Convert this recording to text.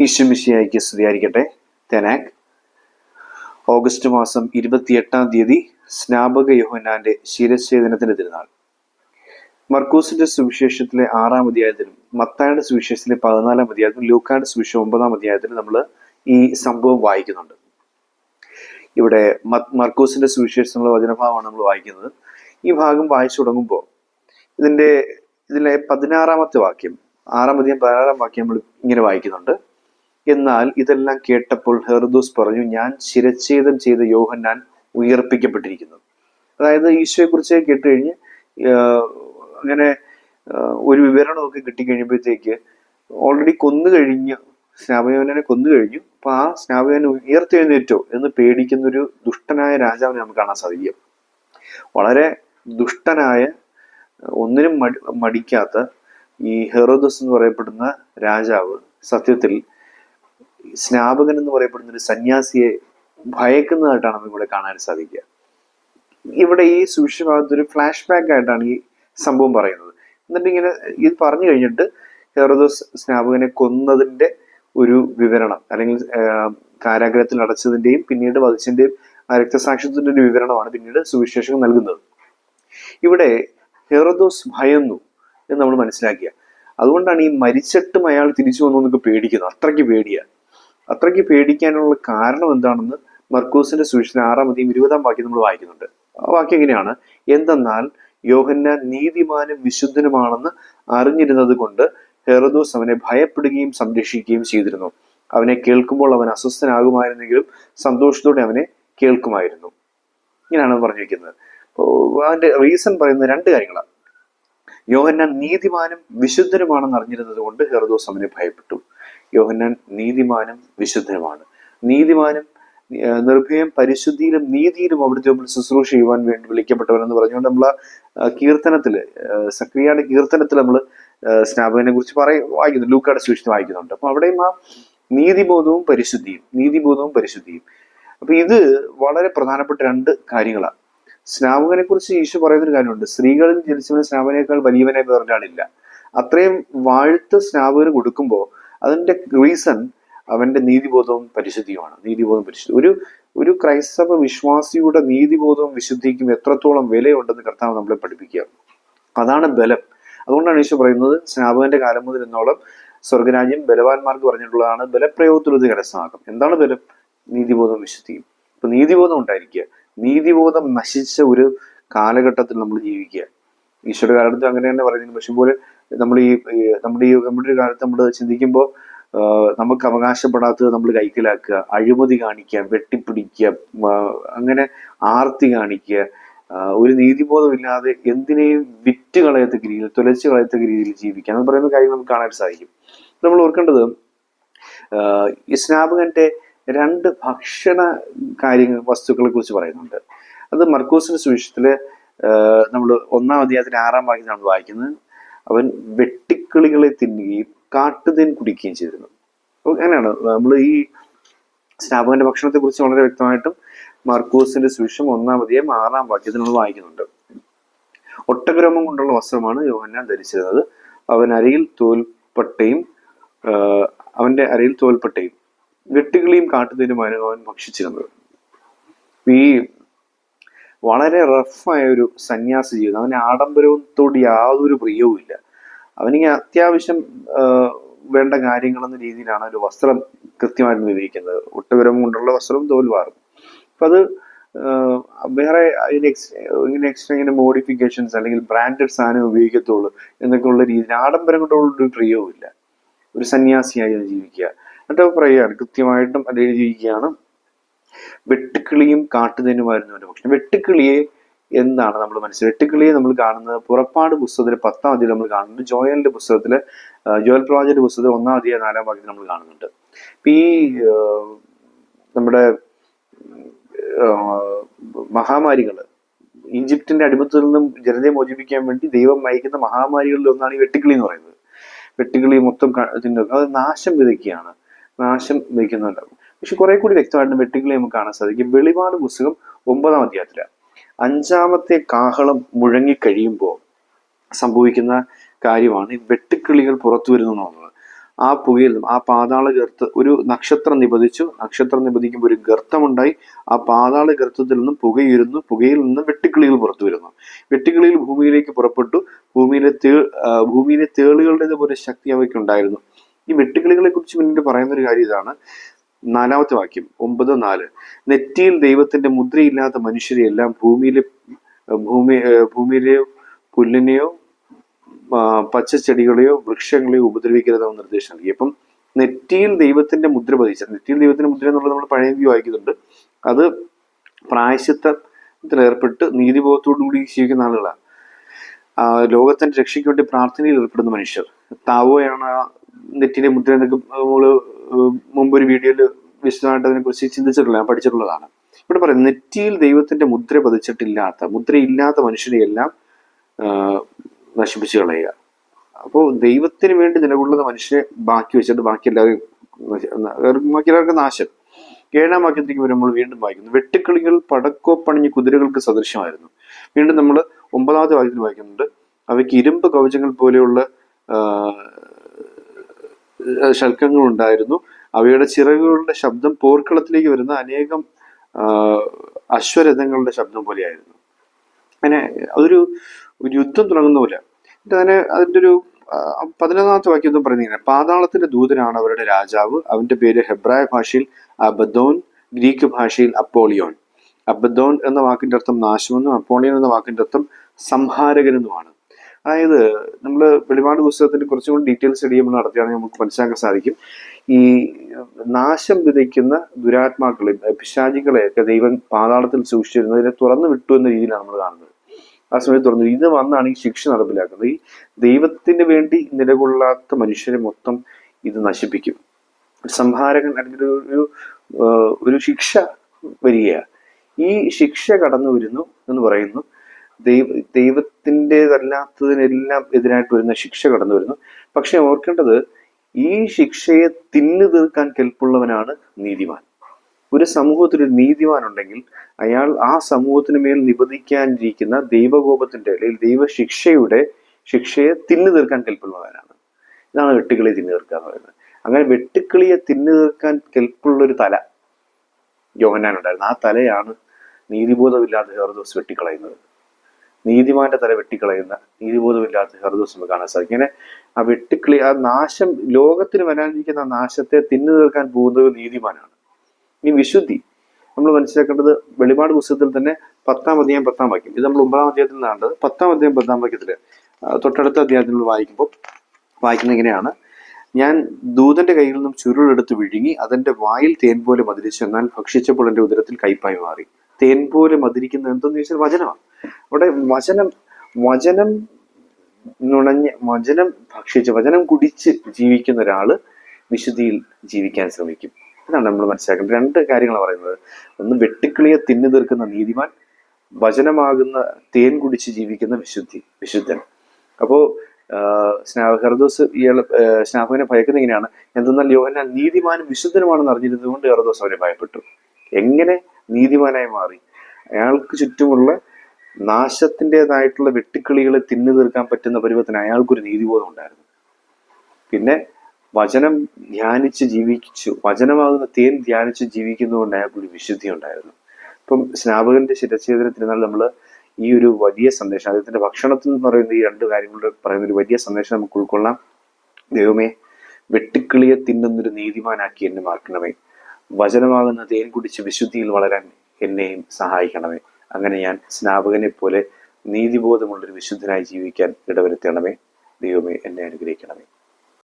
ഈശ്വമിശിയായിക്ക് സ്തുതിയായിരിക്കട്ടെ. തെനാക്. ഓഗസ്റ്റ് മാസം ഇരുപത്തിയെട്ടാം തീയതി സ്നാപക യോഹന്നാന്റെ ശിരച്ഛേദനത്തിന്റെ തിരുനാൾ. മർക്കൂസിന്റെ സുവിശേഷത്തിലെ ആറാം അധ്യായത്തിലും മത്തായുടെ സുവിശേഷത്തിലെ പതിനാലാം അധ്യായത്തിലും ലൂക്കായുടെ സുവിശേഷം ഒമ്പതാം അധ്യായത്തിലും നമ്മൾ ഈ സംഭവം വായിക്കുന്നുണ്ട്. ഇവിടെ മർക്കൂസിന്റെ സുവിശേഷത്തിലുള്ള വചനഭാവമാണ് നമ്മൾ വായിക്കുന്നത്. ഈ ഭാഗം വായിച്ചു തുടങ്ങുമ്പോൾ ഇതിന്റെ ഇതിലെ പതിനാറാമത്തെ വാക്യം ആറാം അധികം പതിനാറാം വാക്യം നമ്മൾ ഇങ്ങനെ വായിക്കുന്നുണ്ട്. എന്നാൽ ഇതെല്ലാം കേട്ടപ്പോൾ ഹെർദൂസ് പറഞ്ഞു ഞാൻ ശിരച്ഛേദം ചെയ്ത യോഹന്നാൻ ഉയർപ്പിക്കപ്പെട്ടിരിക്കുന്നു. അതായത് ഈശോയെ കുറിച്ച് കേട്ട് കഴിഞ്ഞ് അങ്ങനെ ഒരു വിവരണമൊക്കെ കിട്ടിക്കഴിയുമ്പോഴത്തേക്ക് ഓൾറെഡി കൊന്നു കഴിഞ്ഞ് സ്നാപയോനെ കൊന്നു കഴിഞ്ഞു. അപ്പൊ ആ സ്നാപയോനെ ഉയർത്തെഴുന്നേറ്റോ എന്ന് പേടിക്കുന്ന ഒരു ദുഷ്ടനായ രാജാവിനെ നമുക്ക് കാണാൻ സാധിക്കും. വളരെ ദുഷ്ടനായ ഒന്നിനും മടി മടിക്കാത്ത ഈ ഹെറോദസ് എന്ന് പറയപ്പെടുന്ന രാജാവ് സത്യത്തിൽ സ്നാപകൻ എന്ന് പറയപ്പെടുന്ന ഒരു സന്യാസിയെ ഭയക്കുന്നതായിട്ടാണ് നമുക്കിവിടെ കാണാൻ സാധിക്കുക. ഇവിടെ ഈ സുവിശേഷഭാഗത്ത് ഒരു ഫ്ലാഷ് ബാക്ക് ആയിട്ടാണ് ഈ സംഭവം പറയുന്നത്. എന്നിട്ട് ഇങ്ങനെ ഇത് പറഞ്ഞു കഴിഞ്ഞിട്ട് ഹെറോദോസ് സ്നാപകനെ കൊന്നതിന്റെ ഒരു വിവരണം അല്ലെങ്കിൽ കാരാഗ്രഹത്തിൽ അടച്ചതിന്റെയും പിന്നീട് വധിച്ചതിന്റെയും രക്തസാക്ഷിത്വത്തിന്റെ ഒരു വിവരണമാണ് പിന്നീട് സുവിശേഷം നൽകുന്നത്. ഇവിടെ ഹെറോദോസ് ഭയന്നു എന്ന് നമ്മൾ മനസ്സിലാക്കിയ അതുകൊണ്ടാണ് ഈ മരിച്ചിട്ടും അയാൾ തിരിച്ചു വന്നു എന്നൊക്കെ പേടിക്കുന്നത് അത്രയ്ക്ക് പേടിയാ. അത്രയ്ക്ക് പേടിക്കാനുള്ള കാരണം എന്താണെന്ന് മർക്കൂസിന്റെ സുവിശേഷം ആറാം അധികം ഇരുപതാം വാക്യം നമ്മൾ വായിക്കുന്നുണ്ട്. വാക്യം എങ്ങനെയാണ്? എന്തെന്നാൽ യോഹന്ന നീതിമാനും വിശുദ്ധനുമാണെന്ന് അറിഞ്ഞിരുന്നത് കൊണ്ട് ഹെറദോസ് അവനെ ഭയപ്പെടുകയും സംരക്ഷിക്കുകയും ചെയ്തിരുന്നു. അവനെ കേൾക്കുമ്പോൾ അവൻ അസ്വസ്ഥനാകുമായിരുന്നെങ്കിലും സന്തോഷത്തോടെ അവനെ കേൾക്കുമായിരുന്നു. ഇങ്ങനെയാണ് പറഞ്ഞിരിക്കുന്നത്. അതിന്റെ റീസൺ പറയുന്ന രണ്ട് കാര്യങ്ങളാണ്. യോഹന്നാൻ നീതിമാനും വിശുദ്ധനുമാണെന്ന് അറിഞ്ഞിരുന്നത് കൊണ്ട് ഹെറദോസ് അവനെ ഭയപ്പെട്ടു. യോഹന്നാൻ നീതിമാനും വിശുദ്ധനുമാണ്. നീതിമാനും നിർഭയം പരിശുദ്ധിയിലും നീതിയിലും അവിടുത്തെ ശുശ്രൂഷ ചെയ്യുവാൻ വേണ്ടി വിളിക്കപ്പെട്ടവൻ എന്ന് പറഞ്ഞുകൊണ്ട് നമ്മൾ കീർത്തനത്തിൽ സക്രിയയുടെ കീർത്തനത്തിൽ നമ്മൾ സ്നാപകനെ കുറിച്ച് പറയ വായിക്കുന്നു ലൂക്കാട് സൂക്ഷിച്ച് വായിക്കുന്നുണ്ട്. അപ്പൊ അവിടെയും ആ നീതിബോധവും പരിശുദ്ധിയും നീതിബോധവും പരിശുദ്ധിയും. അപ്പൊ ഇത് വളരെ പ്രധാനപ്പെട്ട രണ്ട് കാര്യങ്ങളാണ് സ്നാപകനെ കുറിച്ച് ഈശോ പറയുന്നൊരു കാര്യമുണ്ട്. സ്ത്രീകളിൽ ജനിച്ചവന് സ്നാപകനേക്കാൾ വലിയവനെ വേറൊരാളില്ല അത്രയും വാഴ്ത്ത് സ്നാപകന് കൊടുക്കുമ്പോൾ അതിന്റെ റീസൺ അവന്റെ നീതിബോധവും പരിശുദ്ധിയുമാണ്. നീതിബോധം പരിശുദ്ധി. ഒരു ഒരു ക്രൈസ്തവ വിശ്വാസിയുടെ നീതിബോധവും വിശുദ്ധിക്കും എത്രത്തോളം വിലയുണ്ടെന്ന് കർത്താവ് നമ്മളെ പഠിപ്പിക്കുക അതാണ് ബലം. അതുകൊണ്ടാണ് ഈശോ പറയുന്നത് സ്നാപകന്റെ കാലം മുതൽ എന്നോളം സ്വർഗരാജ്യം ബലവാന്മാർക്ക് പറഞ്ഞിട്ടുള്ളതാണ് ബലപ്രയോഗത്തിലത് കരസ്ഥമാക്കും. എന്താണ് ബലം? നീതിബോധം വിശുദ്ധിയും. ഇപ്പൊ നീതിബോധം ഉണ്ടായിരിക്കുക. നീതിബോധം നശിച്ച ഒരു കാലഘട്ടത്തിൽ നമ്മൾ ജീവിക്കുക. ഈശോയുടെ കാലത്ത് അങ്ങനെ തന്നെ പറയുന്നത് പക്ഷെ പോലെ നമ്മൾ ഈ നമ്മുടെ ഈ നമ്മുടെ ഒരു കാലത്ത് നമ്മൾ ചിന്തിക്കുമ്പോൾ നമുക്ക് അവകാശപ്പെടാത്തത് നമ്മൾ കൈക്കലാക്കുക അഴിമതി കാണിക്കുക വെട്ടിപ്പിടിക്കുക അങ്ങനെ ആർത്തി കാണിക്കുക ഒരു നീതിബോധമില്ലാതെ എന്തിനേയും വിറ്റ് കളയത്തക്ക രീതിയിൽ തുലച്ച് കളയത്തക്ക രീതിയിൽ ജീവിക്കുക എന്ന് പറയുന്ന കാര്യം നമുക്ക് കാണാൻ സാധിക്കും. നമ്മൾ ഓർക്കേണ്ടത് സ്നാപകന്റെ രണ്ട് ഭക്ഷണ കാര്യങ്ങൾ വസ്തുക്കളെ കുറിച്ച് പറയുന്നുണ്ട്. അത് മർക്കോസിന്റെ സുവിശേഷത്തിൽ നമ്മൾ ഒന്നാം അധ്യായത്തിൽ ആറാം വാക്യത്തിലാണ് വായിക്കുന്നത്. അവൻ വെട്ടിക്കിളികളെ തിന്നുകയും കാട്ടുതേൻ കുടിക്കുകയും ചെയ്തിരുന്നു. അങ്ങനെയാണ് നമ്മൾ ഈ സ്നാപകന്റെ ഭക്ഷണത്തെ കുറിച്ച് വളരെ വ്യക്തമായിട്ടും മർക്കൂസിന്റെ സുവിശേഷം ഒന്നാം അധ്യായം ആറാം വാക്യത്തിൽ നമ്മൾ വായിക്കുന്നുണ്ട്. ഒട്ടഗ്രാമം കൊണ്ടുള്ള വസ്ത്രമാണ് യോഹന്നാൻ ധരിച്ചിരുന്നത്. അവൻ അരയിൽ തോൽപ്പട്ടയും അവന്റെ അരയിൽ തോൽപ്പട്ടയും വെട്ടുകിളിയും കാട്ടുതേനുമായിരുന്നു അവൻ ഭക്ഷിച്ചിരുന്നത്. ഈ വളരെ റഫായ ഒരു സന്യാസി ജീവിതം. അവന് ആഡംബരത്തോട് യാതൊരു പ്രിയവും ഇല്ല. അവനിങ്ങനെ അത്യാവശ്യം വേണ്ട കാര്യങ്ങളെന്ന രീതിയിലാണ് ഒരു വസ്ത്രം കൃത്യമായിട്ട് വിവരിക്കുന്നത്. ഒട്ടകരം കൊണ്ടുള്ള വസ്ത്രം തോൽവാറും. അപ്പൊ അത് വേറെ അതിന് എക്സ് ഇങ്ങനെ എക്സ്ട്രാ ഇങ്ങനെ മോഡിഫിക്കേഷൻസ് അല്ലെങ്കിൽ ബ്രാൻഡഡ് സാധനം ഉപയോഗിക്കത്തുള്ളൂ എന്നൊക്കെ ഉള്ള രീതിയിൽ ആഡംബരം കൊണ്ടുള്ള ഒരു പ്രിയവും ഇല്ല ഒരു സന്യാസിയായി ജീവിക്കുക. എന്നിട്ട് പറയുകയാണ് കൃത്യമായിട്ടും അതിൽ ജീവിക്കുകയാണ്. വെട്ടുക്കിളിയും കാട്ടുതേനുമായിരുന്നു എന്റെ ഭക്ഷണം. വെട്ടുക്കിളിയെ എന്താണ് നമ്മൾ മനസ്സിൽ വെട്ടുക്കിളിയെ നമ്മൾ കാണുന്നത് പുറപ്പാട് പുസ്തകത്തിലെ പത്താം അധ്യായം നമ്മൾ കാണുന്നുണ്ട്. ജോയലിന്റെ പുസ്തകത്തിൽ ജോയൽ പ്രവാചന്റെ പുസ്തകത്തിൽ ഒന്നാം അധ്യായം നാലാം ഭാഗത്തിൽ നമ്മൾ കാണുന്നുണ്ട്. ഈ നമ്മുടെ മഹാമാരികൾ ഈജിപ്തിന്റെ അടിമത്തിൽ നിന്നും ജനതയെ മോചിപ്പിക്കാൻ വേണ്ടി ദൈവം നയിക്കുന്ന മഹാമാരികളിൽ ഒന്നാണ് ഈ വെട്ടുക്കിളി എന്ന് പറയുന്നത്. വെട്ടുകിളി മൊത്തം തിന്നുക അത് നാശം വിതയ്ക്കുകയാണ്. നാശം വിതയ്ക്കുന്നുണ്ടാവും പക്ഷെ കുറെ കൂടി വ്യക്തമായിട്ട് വെട്ടുകിളി നമുക്ക് കാണാൻ സാധിക്കും. വെളിപാട് പുസ്തകം ഒമ്പതാം അധ്യായത്തില അഞ്ചാമത്തെ കാഹളം മുഴങ്ങിക്കഴിയുമ്പോൾ സംഭവിക്കുന്ന കാര്യമാണ് ഈ വെട്ടുക്കിളികൾ പുറത്തു വരുന്നു എന്നുള്ളത്. ആ പുകയിൽ നിന്നും ആ പാതാള ഗർത്ത ഒരു നക്ഷത്രം നിപതിച്ചു. നക്ഷത്രം നിപതിക്കുമ്പോൾ ഒരു ഗർത്തമുണ്ടായി. ആ പാതാള ഗർത്തത്തിൽ നിന്നും പുകയുരുന്നു. പുകയിൽ നിന്ന് വെട്ടുക്കിളികൾ പുറത്തു വരുന്നു. വെട്ടുക്കിളികൾ ഭൂമിയിലേക്ക് പുറപ്പെട്ടു. ഭൂമിയിലെ തേ ഭൂമിയിലെ തേളുകളുടേതുപോലെ ശക്തി അവയ്ക്കുണ്ടായിരുന്നു. ഈ വെട്ടുക്കിളികളെ കുറിച്ച് പിന്നീട് പറയുന്ന ഒരു കാര്യം ഇതാണ്. നാലാമത്തെ വാക്യം ഒമ്പത് നാല്. നെറ്റിയിൽ ദൈവത്തിന്റെ മുദ്രയില്ലാത്ത മനുഷ്യരെ എല്ലാം ഭൂമിയിലെ ഭൂമി ഭൂമിയിലെയോ പുല്ലിനെയോ പച്ചച്ചെടികളെയോ വൃക്ഷങ്ങളെയോ ഉപദ്രവിക്കരുതെന്ന് നിർദ്ദേശം നൽകി. അപ്പം നെറ്റിയിൽ ദൈവത്തിന്റെ മുദ്ര പതിച്ച നെറ്റിയിൽ ദൈവത്തിന്റെ മുദ്ര എന്നുള്ളത് നമ്മൾ പഴയ വ്യൂ വായിക്കുന്നുണ്ട്. അത് പ്രായശ്ചിത്തത്തിൽ ഏർപ്പെട്ട് നീതിബോധത്തോടുകൂടി ജീവിക്കുന്ന ആളുകളാണ്. ലോകത്തിന്റെ രക്ഷയ്ക്ക് വേണ്ടി പ്രാർത്ഥനയിൽ ഏർപ്പെടുന്ന മനുഷ്യർ. താവോയാണ് ആ നെറ്റിലെ മുദ്ര എന്നൊക്കെ നമ്മൾ മുമ്പ് ഒരു വീഡിയോയിൽ വിശദമായിട്ട് അതിനെക്കുറിച്ച് ചിന്തിച്ചിട്ടുള്ള ഞാൻ പഠിച്ചിട്ടുള്ളതാണ്. ഇവിടെ പറയും നെറ്റിയിൽ ദൈവത്തിന്റെ മുദ്ര പതിച്ചിട്ടില്ലാത്ത മുദ്രയില്ലാത്ത മനുഷ്യരെയെല്ലാം നശിപ്പിച്ചു കളയുക. അപ്പോൾ ദൈവത്തിന് വേണ്ടി നിലകൊള്ളുന്ന മനുഷ്യരെ ബാക്കി വെച്ചിട്ട് ബാക്കി എല്ലാവരും ബാക്കി എല്ലാവർക്കും നാശം. ഏഴാം വാക്യത്തേക്ക് വരുമ്പോൾ വീണ്ടും വായിക്കുന്നു. വെട്ടുക്കിളികൾ പടക്കോ പണിഞ്ഞ് കുതിരകൾക്ക് സദൃശമായിരുന്നു. വീണ്ടും നമ്മൾ ഒമ്പതാമത്തെ വാക്യത്തിൽ വായിക്കുന്നുണ്ട്. അവയ്ക്ക് ഇരുമ്പ് കവചങ്ങൾ പോലെയുള്ള ശൽക്കങ്ങൾ ഉണ്ടായിരുന്നു അവയുടെ ചിറകുകളുടെ ശബ്ദം പോർക്കളത്തിലേക്ക് വരുന്ന അനേകം അശ്വരഥങ്ങളുടെ ശബ്ദം പോലെയായിരുന്നു. അങ്ങനെ അതൊരു ഒരു യുദ്ധം തുടങ്ങുന്ന പോലെ. എന്നിട്ട് അതിനെ അതിന്റെ ഒരു പതിനൊന്നാമത്തെ വാക്യം ഒന്നും പറയുന്നില്ല പാതാളത്തിന്റെ ദൂതനാണ് അവരുടെ രാജാവ്. അവന്റെ പേര് ഹെബ്രായ ഭാഷയിൽ അബദോൻ ഗ്രീക്ക് ഭാഷയിൽ അപ്പോളിയോൻ. അബദോൻ എന്ന വാക്കിന്റെ അർത്ഥം നാശമെന്നും അപ്പോളിയോൻ എന്ന വാക്കിന്റെ അർത്ഥം സംഹാരകനെന്നുമാണ് അതായത് നമ്മൾ വെളിപാട് പുസ്തകത്തിന്റെ കുറച്ചും കൂടി ഡീറ്റെയിൽസ് സ്റ്റഡി നമ്മൾ നടത്തുകയാണെങ്കിൽ നമുക്ക് മനസ്സിലാക്കാൻ സാധിക്കും. ഈ നാശം വിതയ്ക്കുന്ന ദുരാത്മാക്കളെ പിശാചികളെയൊക്കെ ദൈവം പാതാളത്തിൽ സൂക്ഷിച്ചിരുന്നതിനെ തുറന്നു വിട്ടു എന്ന രീതിയിലാണ് നമ്മൾ കാണുന്നത്. ആ സമയത്ത് തുറന്നു ഇത് വന്നാണ് ഈ ശിക്ഷ നടപ്പിലാക്കുന്നത്. ഈ ദൈവത്തിന് വേണ്ടി നിലകൊള്ളാത്ത മനുഷ്യരെ മൊത്തം ഇത് നശിപ്പിക്കും. സംഹാരകൻ അല്ലെങ്കിൽ ഒരു, ഒരു ശിക്ഷ വരികയാണ്. ഈ ശിക്ഷ കടന്നു വരുന്നു എന്ന് പറയുന്നു. ദൈവ ദൈവത്തിന്റെതല്ലാത്തതിനെല്ലാം എതിരായിട്ട് വരുന്ന ശിക്ഷ കടന്നു വരുന്നു. പക്ഷെ ഓർക്കേണ്ടത് ഈ ശിക്ഷയെ തിന്നു തീർക്കാൻ കെൽപ്പുള്ളവനാണ് നീതിമാൻ. ഒരു സമൂഹത്തിൽ ഒരു നീതിമാൻ ഉണ്ടെങ്കിൽ അയാൾ ആ സമൂഹത്തിന് മേൽ നിബന്ധിക്കാനിരിക്കുന്ന ദൈവകോപത്തിന്റെ അല്ലെങ്കിൽ ദൈവശിക്ഷയുടെ ശിക്ഷയെ തിന്നു തീർക്കാൻ കെൽപ്പുള്ളവനാണ്. ഇതാണ് വെട്ടുക്കിളി തിന്നു തീർക്കുക എന്ന് പറയുന്നത്. അങ്ങനെ വെട്ടുക്കിളിയെ തിന്നു തീർക്കാൻ കെൽപ്പുള്ള ഒരു തല യോഹന്നാൻ ഉണ്ടായിരുന്നു ആ തലയാണ് നീതിബോധമില്ലാതെ ഹെർദോസ് വെട്ടിക്കളയുന്നത്. നീതിമാന്റെ തല വെട്ടിക്കളയുന്ന നീതിബോധമില്ലാത്ത ഹെറദോസ് നമുക്ക് കാണാൻ സാധിക്കും. ഇങ്ങനെ ആ വെട്ടിക്കളി ആ നാശം ലോകത്തിന് വരാനിരിക്കുന്ന നാശത്തെ തിന്നു തീർക്കാൻ പോകുന്നത് നീതിമാനാണ്. ഈ വിശുദ്ധി നമ്മൾ മനസ്സിലാക്കേണ്ടത് വെളിപാട് പുസ്തകത്തിൽ തന്നെ പത്താം അധ്യായം പത്താം വാക്യം. ഇത് നമ്മൾ ഒമ്പതാം അധ്യായത്തിൽ നിന്നാണ് പത്താം അധ്യായം പത്താം വാക്യത്തിൽ ആ, തൊട്ടടുത്ത അധ്യായത്തിൽ വായിക്കുമ്പോൾ വായിക്കുന്ന ഇങ്ങനെയാണ്. ഞാൻ ദൂതന്റെ കയ്യിൽ നിന്നും ചുരുളെടുത്ത് വിഴുങ്ങി അതിന്റെ വായിൽ തേൻ പോലെ മതിരിച്ചു എന്നാൽ ഭക്ഷിച്ചപ്പോൾ എന്റെ ഉദരത്തിൽ കൈപ്പായി മാറി. തേൻ പോലെ മതിരിക്കുന്നത് എന്തെന്ന് ചോദിച്ചാൽ വചനമാണ്. അവിടെ വചനം വചനം നുണഞ്ഞ് വചനം ഭക്ഷിച്ച് വചനം കുടിച്ച് ജീവിക്കുന്ന ഒരാൾ വിശുദ്ധിയിൽ ജീവിക്കാൻ ശ്രമിക്കും. ഇതാണ് നമ്മൾ മനസ്സിലാക്കുന്നത് രണ്ട് കാര്യങ്ങളാണ് പറയുന്നത്. ഒന്ന് വെട്ടുക്കിളിയെ തിന്നു തീർക്കുന്ന നീതിമാൻ വചനമാകുന്ന തേൻ കുടിച്ച് ജീവിക്കുന്ന വിശുദ്ധി വിശുദ്ധൻ. അപ്പോ ഹെറദോസ് ഇയാൾ സ്നാപകനെ ഭയക്കുന്ന ഇങ്ങനെയാണ്. എന്തെന്നാൽ യോഹന്നാൻ നീതിമാനും വിശുദ്ധനുമാണെന്ന് അറിഞ്ഞിരുന്നത് കൊണ്ട് ഹെറദോസ് അവനെ ഭയപ്പെട്ടു. എങ്ങനെ? നീതിമാനായി മാറി. അയാൾക്ക് ചുറ്റുമുള്ള നാശത്തിന്റെതായിട്ടുള്ള വെട്ടിക്കിളികളെ തിന്നു തീർക്കാൻ പറ്റുന്ന പരുവത്തിന് അയാൾക്കൊരു നീതിബോധം ഉണ്ടായിരുന്നു. പിന്നെ വചനം ധ്യാനിച്ച് ജീവിച്ചു വചനമാകുന്ന തേൻ ധ്യാനിച്ച് ജീവിക്കുന്നതുകൊണ്ട് അയാൾക്കൊരു വിശുദ്ധി ഉണ്ടായിരുന്നു. ഇപ്പം സ്നാപകന്റെ ശിരച്ഛേദന നമ്മൾ ഈ ഒരു വലിയ സന്ദേശം അദ്ദേഹത്തിന്റെ ഭക്ഷണത്തിൽ എന്ന് പറയുന്ന ഈ രണ്ട് കാര്യങ്ങളുടെ പറയുന്ന ഒരു വലിയ സന്ദേശം നമുക്ക് ഉൾക്കൊള്ളാം. ദൈവമേ വെട്ടിക്കിളിയെ തിന്നുന്നൊരു നീതിമാനാക്കി എന്നെ മാറ്റണമേ. വചനമാകുന്ന തേൻ കുടിച്ച് വിശുദ്ധിയിൽ വളരാൻ എന്നെയും സഹായിക്കണമേ. അങ്ങനെ ഞാൻ സ്നാപകനെ പോലെ നീതിബോധമുള്ളൊരു വിശുദ്ധനായി ജീവിക്കാൻ ഇടവരുത്തണമേ. ദൈവമേ എന്നെ അനുഗ്രഹിക്കണമേ.